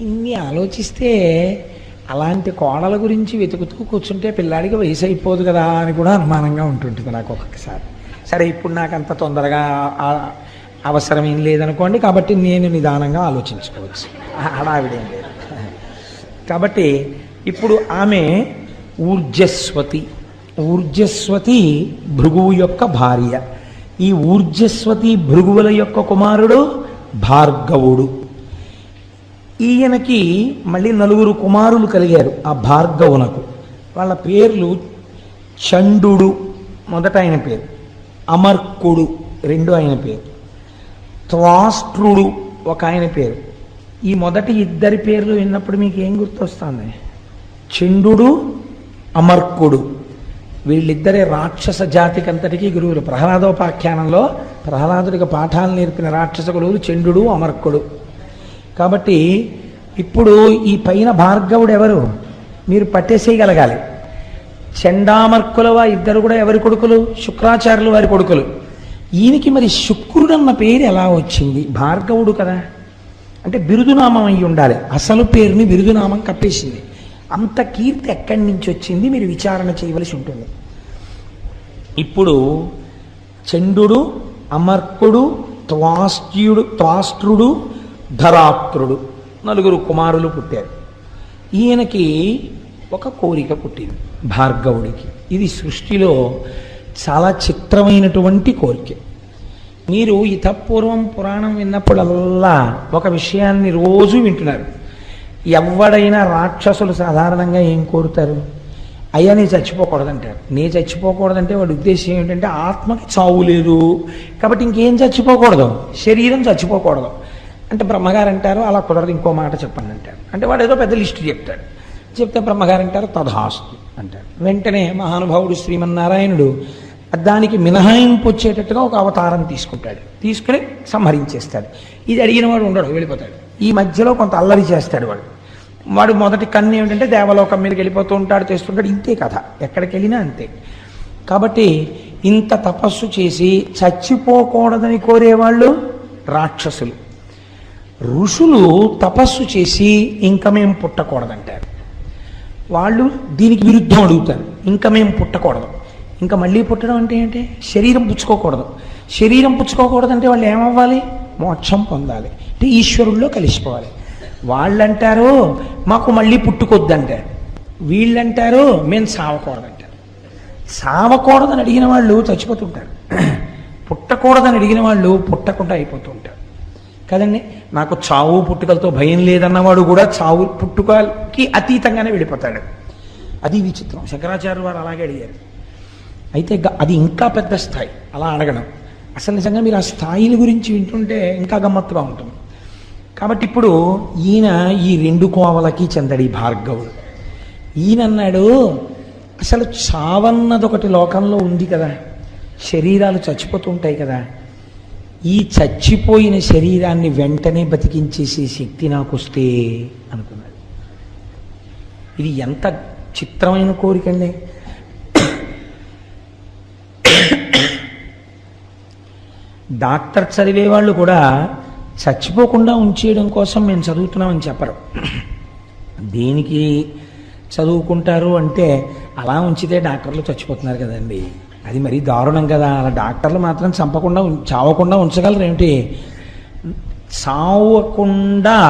ఇన్ని ఆలోచిస్తే అలాంటి కోడల గురించి వెతుకుతూ కూర్చుంటే పిల్లాడికి వయసు అయిపోదు కదా అని కూడా అనుమానంగా ఉంటుంటుంది నాకు ఒక్కొక్కసారి. సరే ఇప్పుడు నాకు అంత తొందరగా అవసరం ఏం లేదనుకోండి కాబట్టి నేను నిదానంగా ఆలోచించుకోవచ్చు. హడావిడేం లేదు. కాబట్టి ఇప్పుడు ఆమె ఊర్జస్వతి. ఊర్జస్వతి భృగువు యొక్క భార్య. ఈ ఊర్జస్వతి భృగువుల యొక్క కుమారుడు భార్గవుడు. ఈయనకి మళ్ళీ నలుగురు కుమారులు కలిగారు ఆ భార్గవునకు. వాళ్ళ పేర్లు చండు మొదట ఆయన పేరు. అమర్కుడు రెండు ఆయన పేరు. త్వాష్ట్రుడు ఒక ఆయన పేరు. ఈ మొదటి ఇద్దరి పేర్లు విన్నప్పుడు మీకు ఏం గుర్తొస్తుంది? చండు అమర్కుడు. వీళ్ళిద్దరే రాక్షస జాతికంతటికీ గురువులు. ప్రహ్లాదోపాఖ్యానంలో ప్రహ్లాదుడికి పాఠాలు నేర్పిన రాక్షస గురువులు చండు అమర్కుడు. కాబట్టి ఇప్పుడు ఈ పైన భార్గవుడు ఎవరు? మీరు పట్టేసేయగలగాలి. చండామర్కులవా ఇద్దరు కూడా ఎవరి కొడుకులు? శుక్రాచార్యులు వారి కొడుకులు. ఈయనకి మరి శుక్రుడు అన్న పేరు ఎలా వచ్చింది? భార్గవుడు కదా. అంటే బిరుదునామం అయి ఉండాలి. అసలు పేరుని బిరుదునామం కప్పేసింది. అంత కీర్తి ఎక్కడి నుంచి వచ్చింది? మీరు విచారణ చేయవలసి ఉంటుంది. ఇప్పుడు చండు అమర్కుడు త్వాస్ట్యుడు త్వాస్ట్రుడు ధరాత్రుడు. నలుగురు కుమారులు పుట్టారు. ఈయనకి ఒక కోరిక పుట్టింది భార్గవుడికి. ఇది సృష్టిలో చాలా చిత్రమైనటువంటి కోరిక. మీరు ఇతపూర్వం పురాణం విన్నప్పుడల్లా ఒక విషయాన్ని రోజు వింటున్నారు. ఎవడైనా రాక్షసులు సాధారణంగా ఏం కోరుతారు? అయ్యా నీ చచ్చిపోకూడదంటారు. నీ చచ్చిపోకూడదంటే వాడి ఉద్దేశం ఏంటంటే ఆత్మకి చావు లేదు. కాబట్టి ఇంకేం చచ్చిపోకూడదు? శరీరం చచ్చిపోకూడదు. అంటే బ్రహ్మగారు అంటారు అలా కుదరదు ఇంకో మాట చెప్పండి అంటారు. అంటే వాడు ఏదో పెద్ద లిస్టు చెప్తాడు. చెప్తే బ్రహ్మగారు అంటారు తథాస్తు అంటారు. వెంటనే మహానుభావుడు శ్రీమన్నారాయణుడు దానికి మినహాయింపు వచ్చేటట్టుగా ఒక అవతారం తీసుకుంటాడు. తీసుకుని సంహరించేస్తాడు. ఇది అడిగిన వాడు ఉండడు వెళ్ళిపోతాడు. ఈ మధ్యలో కొంత అల్లరి చేస్తాడు వాడు. వాడు మొదటి కన్ను ఏమిటంటే దేవలోకం మీదకి వెళ్ళిపోతూ ఉంటాడు చేస్తుంటాడు. ఇంతే కథ. ఎక్కడికి వెళ్ళినా అంతే. కాబట్టి ఇంత తపస్సు చేసి చచ్చిపోకూడదని కోరేవాళ్ళు రాక్షసులు. ఋషులు తపస్సు చేసి ఇంకా మేము పుట్టకూడదంటారు. వాళ్ళు దీనికి విరుద్ధం అడుగుతారు. ఇంకా మేము పుట్టకూడదు. ఇంకా మళ్ళీ పుట్టడం అంటే ఏంటి? శరీరం పుచ్చుకోకూడదు. శరీరం పుచ్చుకోకూడదంటే వాళ్ళు ఏమవ్వాలి? మోక్షం పొందాలి. అంటే ఈశ్వరుల్లో కలిసిపోవాలి. వాళ్ళంటారు మాకు మళ్ళీ పుట్టుకొద్దంటారు. వీళ్ళంటారు మేము సావకూడదంటారు. సావకూడదని అడిగిన వాళ్ళు చచ్చిపోతుంటారు. పుట్టకూడదని అడిగిన వాళ్ళు పుట్టకుండా అయిపోతుంటారు. కదండి? నాకు చావు పుట్టుకలతో భయం లేదన్నవాడు కూడా చావు పుట్టుకకి అతీతంగానే వెళ్ళిపోతాడు. అది విచిత్రం. శంకరాచార్య వారు అలాగే అడిగారు. అయితే గ- అది ఇంకా పెద్ద స్థాయి. అలా అడగడం. అసలు నిజంగా మీరు ఆ స్థాయిల గురించి వింటుంటే ఇంకా గమ్మత్తుగా ఉంటుంది. కాబట్టి ఇప్పుడు ఈయన ఈ రెండు కోవలకి చెందడి భార్గవుడు. ఈయన అన్నాడు అసలు చావన్నది ఒకటి లోకంలో ఉంది కదా. శరీరాలు చచ్చిపోతుంటాయి కదా. ఈ చచ్చిపోయిన శరీరాన్ని వెంటనే బతికించేసే శక్తి నాకు వస్తే అనుకున్నాడు. ఇది ఎంత చిత్రమైన కోరికండి డాక్టర్ చదివే వాళ్ళు కూడా చచ్చిపోకుండా ఉంచేయడం కోసం మేము చదువుతున్నామని చెప్పరు. దేనికి చదువుకుంటారు అంటే అలా ఉంచితే డాక్టర్లు చచ్చిపోతున్నారు కదండి. అది మరీ దారుణం కదా. అలా డాక్టర్లు మాత్రం చంపకుండా ఉం- చావకుండా ఉంచగలరు ఏమిటి? చావకుండా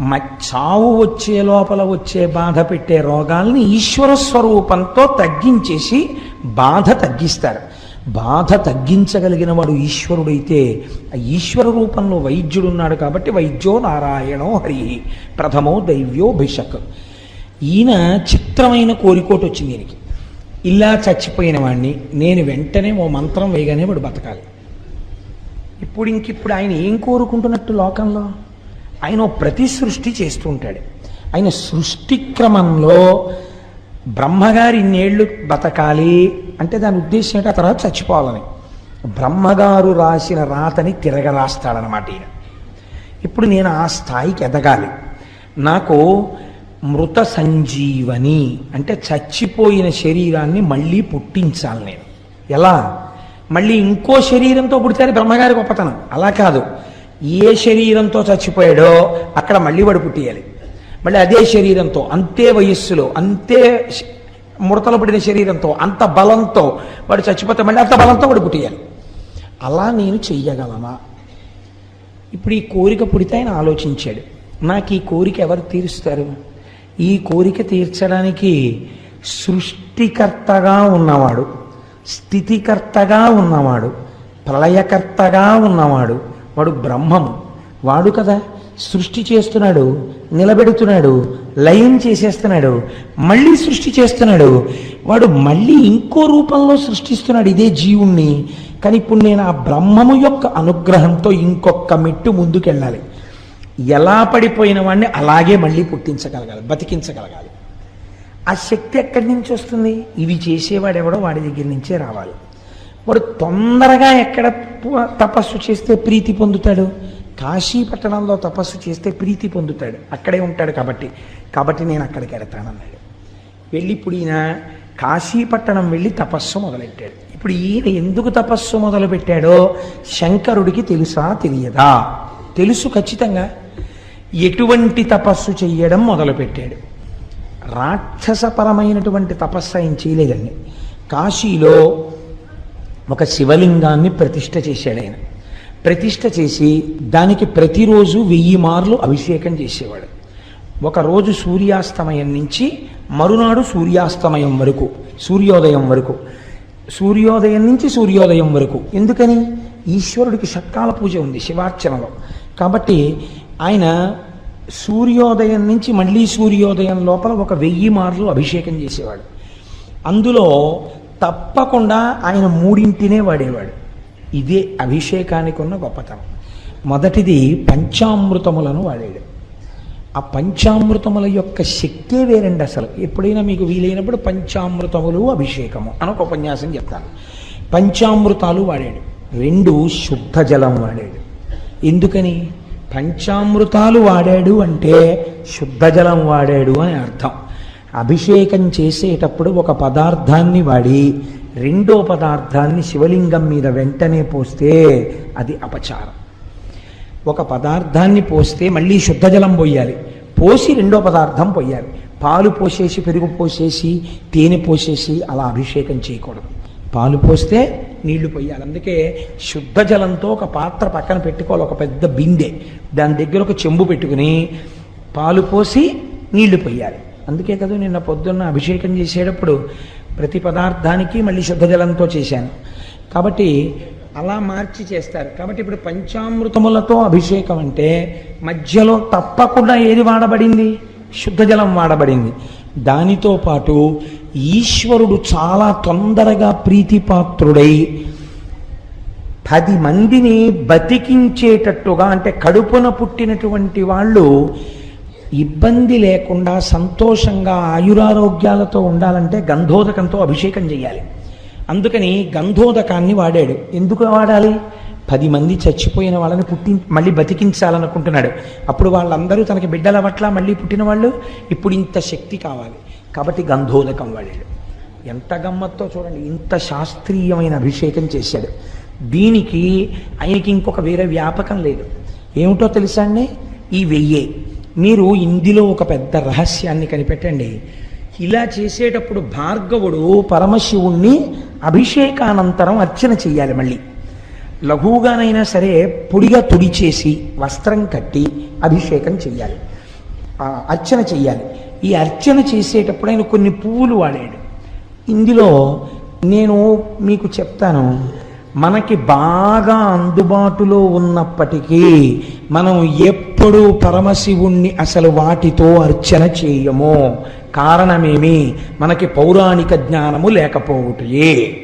మ చావు వచ్చే లోపల వచ్చే బాధ పెట్టే రోగాల్ని ఈశ్వర స్వరూపంతో తగ్గించేసి బాధ తగ్గిస్తారు. బాధ తగ్గించగలిగిన వాడు ఈశ్వరుడైతే ఆ ఈశ్వర రూపంలో వైద్యుడు ఉన్నాడు కాబట్టి వైద్యో నారాయణో హరి ప్రథమో దైవ్యో భిషక్ ఈయన చిత్రమైన కోరికోటి వచ్చింది ఈయనకి. ఇలా చచ్చిపోయిన వాడిని నేను వెంటనే ఓ మంత్రం వేయగానే వాడు బతకాలి. ఇప్పుడు ఇంకిప్పుడు ఆయన ఏం కోరుకుంటున్నట్టు లోకంలో? ఆయన ఓ ప్రతి సృష్టి చేస్తూ ఉంటాడు ఆయన సృష్టి క్రమంలో బ్రహ్మగారి ఇన్నేళ్ళు బతకాలి అంటే దాని ఉద్దేశం ఏంటి? ఆ తర్వాత చచ్చిపోవాలని. బ్రహ్మగారు రాసిన రాతని తిరగరాస్తాడనమాట ఈయన. ఇప్పుడు నేను ఆ స్థాయికి ఎదగాలి. నాకు మృత సంజీవని అంటే చచ్చిపోయిన శరీరాన్ని మళ్ళీ పుట్టించాలి నేను. ఎలా? మళ్ళీ ఇంకో శరీరంతో పుడితే బ్రహ్మగారి గొప్పతనం. అలా కాదు. ఏ శరీరంతో చచ్చిపోయాడో అక్కడ మళ్ళీ వాడు పుట్టేయాలి. మళ్ళీ అదే శరీరంతో అంతే వయస్సులో అంతే ముడతలు పడిన శరీరంతో అంత బలంతో వాడు చచ్చిపోతే మళ్ళీ అంత బలంతో వాడు పుట్టేయాలి. అలా నేను చెయ్యగలనా? ఇప్పుడు ఈ కోరిక పుడితే ఆయన ఆలోచించాడు. నాకు ఈ కోరిక ఎవరు తీరుస్తారు? ఈ కోరిక తీర్చడానికి సృష్టికర్తగా ఉన్నవాడు స్థితికర్తగా ఉన్నవాడు ప్రళయకర్తగా ఉన్నవాడు వాడు బ్రహ్మము. వాడు కదా సృష్టి చేస్తున్నాడు నిలబెడుతున్నాడు లయం చేసేస్తున్నాడు మళ్ళీ సృష్టి చేస్తున్నాడు. వాడు మళ్ళీ ఇంకో రూపంలో సృష్టిస్తున్నాడు ఇదే జీవుణ్ణి. కానీ ఇప్పుడు నేను ఆ బ్రహ్మము యొక్క అనుగ్రహంతో ఇంకొక మెట్టు ముందుకెళ్ళాలి. ఎలా పడిపోయిన వాడిని అలాగే మళ్ళీ పుట్టించగలగాలి బతికించగలగాలి. ఆ శక్తి ఎక్కడి నుంచి వస్తుంది? ఇవి చేసేవాడెవడో వాడి దగ్గర నుంచే రావాలి. వాడు తొందరగా ఎక్కడ తపస్సు చేస్తే ప్రీతి పొందుతాడు? కాశీ పట్టణంలో తపస్సు చేస్తే ప్రీతి పొందుతాడు. అక్కడే ఉంటాడు కాబట్టి. కాబట్టి నేను అక్కడికి వెళ్తానన్నాడు. వెళ్ళి ఇప్పుడు ఈయన కాశీపట్టణం వెళ్ళి తపస్సు మొదలెట్టాడు. ఇప్పుడు ఈయన ఎందుకు తపస్సు మొదలుపెట్టాడో శంకరుడికి తెలుసా తెలియదా? తెలుసు ఖచ్చితంగా. ఎటువంటి తపస్సు చెయ్యడం మొదలుపెట్టాడు. రాక్షసపరమైనటువంటి తపస్సు ఆయన చేయలేదండి. కాశీలో ఒక శివలింగాన్ని ప్రతిష్ట చేశాడు ఆయన. ప్రతిష్ట చేసి దానికి ప్రతిరోజు వెయ్యి మార్లు అభిషేకం చేసేవాడు. ఒకరోజు సూర్యాస్తమయం నుంచి మరునాడు సూర్యాస్తమయం వరకు సూర్యోదయం వరకు సూర్యోదయం నుంచి సూర్యోదయం వరకు. ఎందుకని? ఈశ్వరుడికి షట్కాల పూజ ఉంది శివార్చనలో. కాబట్టి ఆయన సూర్యోదయం నుంచి మళ్ళీ సూర్యోదయం లోపల ఒక వెయ్యి మార్లు అభిషేకం చేసేవాడు. అందులో తప్పకుండా ఆయన మూడింటినే వాడేవాడు. ఇదే అభిషేకానికి ఉన్న గొప్పతనం. మొదటిది పంచామృతములను వాడాడు. ఆ పంచామృతముల యొక్క శక్తే వేరండి అసలు. ఎప్పుడైనా మీకు వీలైనప్పుడు పంచామృతములు అభిషేకము అని ఒక ఉపన్యాసం చెప్తాను. పంచామృతాలు వాడాడు. రెండు శుద్ధ జలం వాడాడు. ఎందుకని? పంచామృతాలు వాడాడు అంటే శుద్ధ జలం వాడాడు అని అర్థం. అభిషేకం చేసేటప్పుడు ఒక పదార్థాన్ని వాడి రెండో పదార్థాన్ని శివలింగం మీద వెంటనే పోస్తే అది అపచారం. ఒక పదార్థాన్ని పోస్తే మళ్ళీ శుద్ధ జలం పోయాలి. పోసి రెండో పదార్థం పోయాలి. పాలు పోసేసి పెరుగు పోసేసి తేనె పోసేసి అలా అభిషేకం చేయకూడదు. పాలు పోస్తే నీళ్ళు పోయాలి. అందుకే శుద్ధ జలంతో ఒక పాత్ర పక్కన పెట్టుకోవాలి ఒక పెద్ద బిందె. దాని దగ్గర ఒక చెంబు పెట్టుకుని పాలు పోసి నీళ్ళు పోయాలి. అందుకే కదా నిన్న పొద్దున్న అభిషేకం చేసేటప్పుడు ప్రతి పదార్థానికి మళ్ళీ శుద్ధ జలంతో చేశాను. కాబట్టి అలా మార్చి చేస్తారు. కాబట్టి ఇప్పుడు పంచామృతములతో అభిషేకం అంటే మధ్యలో తప్పకుండా ఏది వాడబడింది? శుద్ధ జలం వాడబడింది. దానితో పాటు ఈశ్వరుడు చాలా తొందరగా ప్రీతిపాత్రుడై పది మందిని బతికించేటట్టుగా అంటే కడుపున పుట్టినటువంటి వాళ్ళు ఇబ్బంది లేకుండా సంతోషంగా ఆయురారోగ్యాలతో ఉండాలంటే గంధోదకంతో అభిషేకం చేయాలి అందుకని గంధోదకాన్ని వాడాడు. ఎందుకు వాడాలి? పది మంది చచ్చిపోయిన వాళ్ళని పుట్టి మళ్ళీ బతికించాలనుకుంటున్నాడు. అప్పుడు వాళ్ళందరూ తనకి బిడ్డల పట్ల మళ్ళీ పుట్టిన వాళ్ళు ఇప్పుడు ఇంత శక్తి కావాలి. కాబట్టి గంధోదకం వాడాడు ఎంత గమ్మత్తో చూడండి ఇంత శాస్త్రీయమైన అభిషేకం చేశాడు. దీనికి ఆయనకి ఇంకొక వేరే వ్యాపకం లేదు. ఏమిటో తెలుసా అండి? ఈ వెయ్యే. మీరు ఇందులో ఒక పెద్ద రహస్యాన్ని కనిపెట్టండి. ఇలా చేసేటప్పుడు భార్గవుడు పరమశివుణ్ణి అభిషేకానంతరం అర్చన చెయ్యాలి మళ్ళీ. లఘువుగానైనా సరే పొడిగా తుడిచేసి వస్త్రం కట్టి అభిషేకం చెయ్యాలి అర్చన చెయ్యాలి ఈ అర్చన చేసేటప్పుడు ఆయన కొన్ని పువ్వులు వాడాడు. ఇందులో నేను మీకు చెప్తాను మనకి బాగా అందుబాటులో ఉన్నప్పటికీ మనం ఎప్పుడూ పరమశివుణ్ణి అసలు వాటితో అర్చన చేయము. కారణమేమి? మనకి పౌరాణిక జ్ఞానము లేకపోవటయే.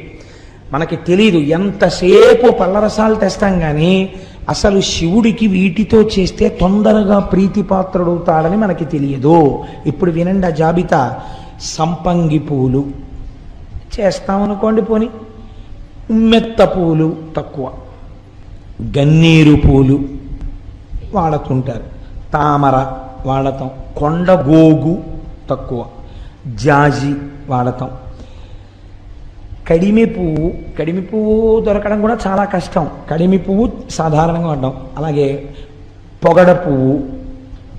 మనకి తెలీదు ఎంతసేపు పళ్ళరసాలు తెస్తాం కానీ అసలు శివుడికి వీటితో చేస్తే తొందరగా ప్రీతిపాత్రుడవుతాడని మనకి తెలియదు. ఇప్పుడు వినండి ఆ జాబితా. సంపంగి పూలు. చేస్తామనుకోండి పోని. ఉమ్మెత్త పూలు తక్కువ. గన్నేరు పూలు వాడుతుంటారు. తామర వాడతాం. కొండగోగు తక్కువ. జాజి వాడతాం. కడిమి పువ్వు కడిమి పువ్వు దొరకడం కూడా చాలా కష్టం. కడిమి పువ్వు సాధారణంగా వాడడం అలాగే పొగడ పువ్వు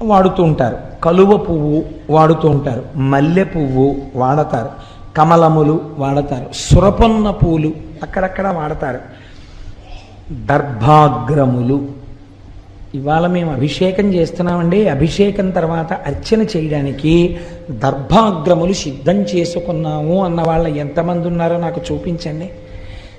వాడుతూ ఉంటారు. కలువ పువ్వు వాడుతూ ఉంటారు. మల్లె పువ్వు వాడతారు. కమలములు వాడతారు. సురపొన్న పూలు అక్కడక్కడ వాడతారు. దర్భాగ్రములు ఇవాళ మేము అభిషేకం చేస్తున్నామండి. అభిషేకం తర్వాత అర్చన చేయడానికి దర్భాగ్రములు సిద్ధం చేసుకున్నాము అన్న వాళ్ళ ఎంతమంది ఉన్నారో నాకు చూపించండి.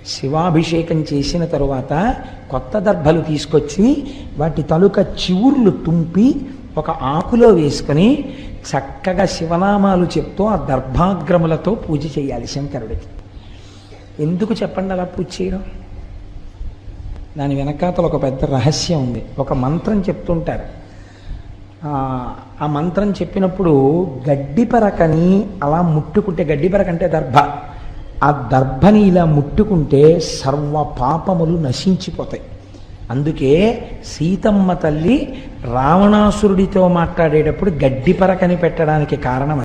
శివాభిషేకం చేసిన తరువాత కొత్త దర్భలు తీసుకొచ్చి వాటి తలుక చివుర్లు తుంపి ఒక ఆకులో వేసుకొని చక్కగా శివనామాలు చెప్తూ ఆ దర్భాగ్రములతో పూజ చేయాలి శంకరుడికి. ఎందుకు చెప్పండి అలా పూజ చేయడం? దాని వెనకాతల ఒక పెద్ద రహస్యం ఉంది. ఒక మంత్రం చెప్తుంటారు. ఆ, ఆ మంత్రం చెప్పినప్పుడు గడ్డిపరకని అలా ముట్టుకుంటే గడ్డిపరక అంటే దర్భ. ఆ దర్భని ఇలా ముట్టుకుంటే సర్వ పాపములు నశించిపోతాయి. అందుకే సీతమ్మ తల్లి రావణాసురుడితో మాట్లాడేటప్పుడు గడ్డిపరకని పెట్టడానికి కారణం